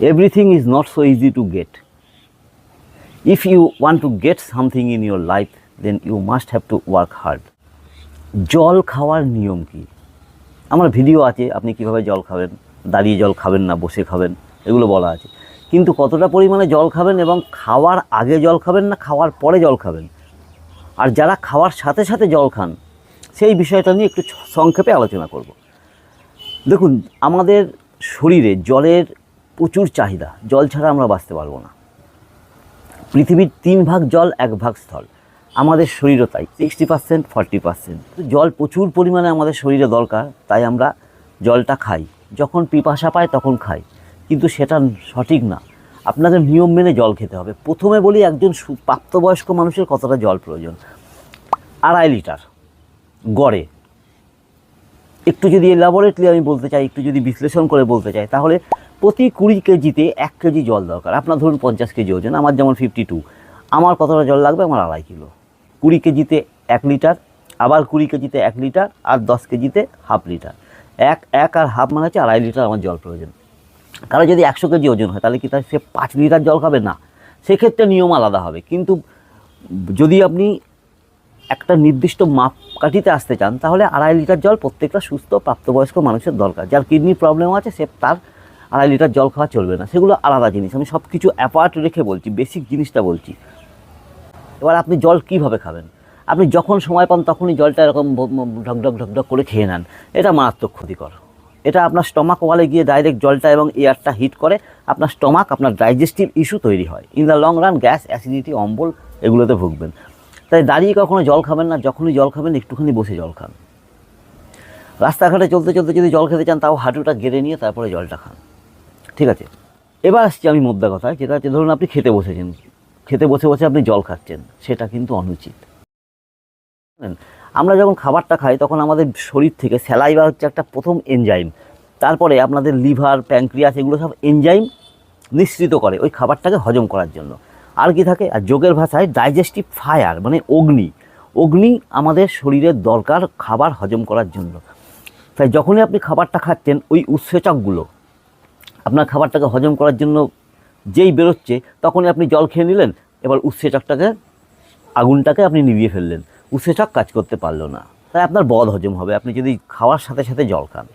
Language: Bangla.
everything is not so easy to get. If you want to get something in your life, then you must have to work hard. জল খাওয়ার নিয়ম কি আমার ভিডিও আছে আপনি কীভাবে জল খাবেন দাঁড়িয়ে জল খাবেন না বসে খাবেন এগুলো বলা আছে কিন্তু কতটা পরিমাণে জল খাবেন এবং খাওয়ার আগে জল খাবেন না খাওয়ার পরে জল খাবেন আর যারা খাওয়ার সাথে সাথে জল খান সেই বিষয়টা নিয়ে একটু সংক্ষেপে আলোচনা করব দেখুন আমাদের শরীরে জলের প্রচুর চাহিদা, জল ছাড়া আমরা বাঁচতে পারব না। পৃথিবীর তিন ভাগ জল, এক ভাগ স্থল। আমাদের শরীরও তাই সিক্সটি পার্সেন্ট ফর্টি পার্সেন্ট জল প্রচুর পরিমাণে আমাদের শরীরে দরকার, তাই আমরা জলটা খাই। যখন পিপাসা পায় তখন খাই, কিন্তু সেটা সঠিক না। আপনাদের নিয়ম মেনে জল খেতে হবে। প্রথমে বলি একজন প্রাপ্তবয়স্ক মানুষের কতটা জল প্রয়োজন? আড়াই লিটার গড়ে। একটু যদি এলাবোরেটলি আমি বলতে চাই, একটু যদি বিশ্লেষণ করে বলতে চাই, তাহলে প্রতি কুড়ি কেজিতে এক কেজি জল দরকার। আপনার ধরুন পঞ্চাশ কেজি ওজন, আমার যেমন ফিফটি টু আমার কতটা জল লাগবে? আমার আড়াই কিলো। কুড়ি কেজিতে এক লিটার, আবার কুড়ি কেজিতে এক লিটার, আর দশ কেজিতে হাফ লিটার। এক এক আর হাফ মানে হচ্ছে আড়াই লিটার আমার জল প্রয়োজন। কারও যদি একশো কেজি ওজন হয়, তাহলে কি তার সে পাঁচ লিটার জল খাবে? না। সেক্ষেত্রে নিয়ম আলাদা হবে। কিন্তু যদি আপনি একটা নির্দিষ্ট মাপকাঠিতে আসতে চান, তাহলে আড়াই লিটার জল প্রত্যেকটা সুস্থ প্রাপ্তবয়স্ক মানুষের দরকার। যার কিডনি প্রবলেম আছে, সে তার আড়াই লিটার জল খাওয়া চলবে না। সেগুলো আলাদা জিনিস। আমি সব কিছু অ্যাপার্ট রেখে বলছি বেসিক জিনিসটা বলছি। এবার আপনি জল কীভাবে খাবেন? আপনি যখন সময় পান তখনই জলটা এরকম ঢকঢক ঢকঢক করে খেয়ে নেন। এটা মারাত্মক ক্ষতিকর। এটা আপনার স্টমাক ওয়ালে গিয়ে ডাইরেক্ট জলটা এবং এয়ারটা হিট করে, আপনার স্টমাক আপনার ডাইজেস্টিভ ইস্যু তৈরি হয়। In the long run gas acidity অম্বল এগুলোতে ভুগবেন। তাই দাঁড়িয়ে কখনো জল খাবেন না। যখনই জল খাবেন, একটুখানি বসে জল খান। রাস্তাঘাটে চলতে চলতে যদি জল খেতে চান, তাও হাঁটুটা গেড়ে নিয়ে তারপরে জলটা খান। ঠিক আছে? এবার আসছি আমি মোদ্দা কথা যেটা হচ্ছে ধরুন আপনি খেতে বসেছেন। খেতে বসে বসে আপনি জল খাচ্ছেন, সেটা কিন্তু অনুচিত। আমরা যখন খাবারটা খাই, তখন আমাদের শরীর থেকে স্যালাইভা হচ্ছে একটা প্রথম এনজাইম তারপরে আপনাদের লিভার প্যাঙ্ক্রিয়াস এগুলো সব এনজাইম নিঃসৃত করে ওই খাবারটাকে হজম করার জন্য। আর কি থাকে? আর যোগের ভাষায় ডাইজেস্টিভ ফায়ার মানে অগ্নি। অগ্নি আমাদের শরীরের দরকার খাবার হজম করার জন্য। তাই যখনই আপনি খাবারটা খাচ্ছেন, ওই উৎসেচকগুলো আপনার খাবারটাকে হজম করার জন্য যেই বেরোচ্ছে, তখনই আপনি জল খেয়ে নিলেন, এবার উৎসেচকটাকে আগুনটাকে আপনি নিভিয়ে ফেললেন। উৎসেচক কাজ করতে পারল না। তাই আপনার বদ হজম হবে। আপনি যদি খাওয়ার সাথে সাথে জল খান।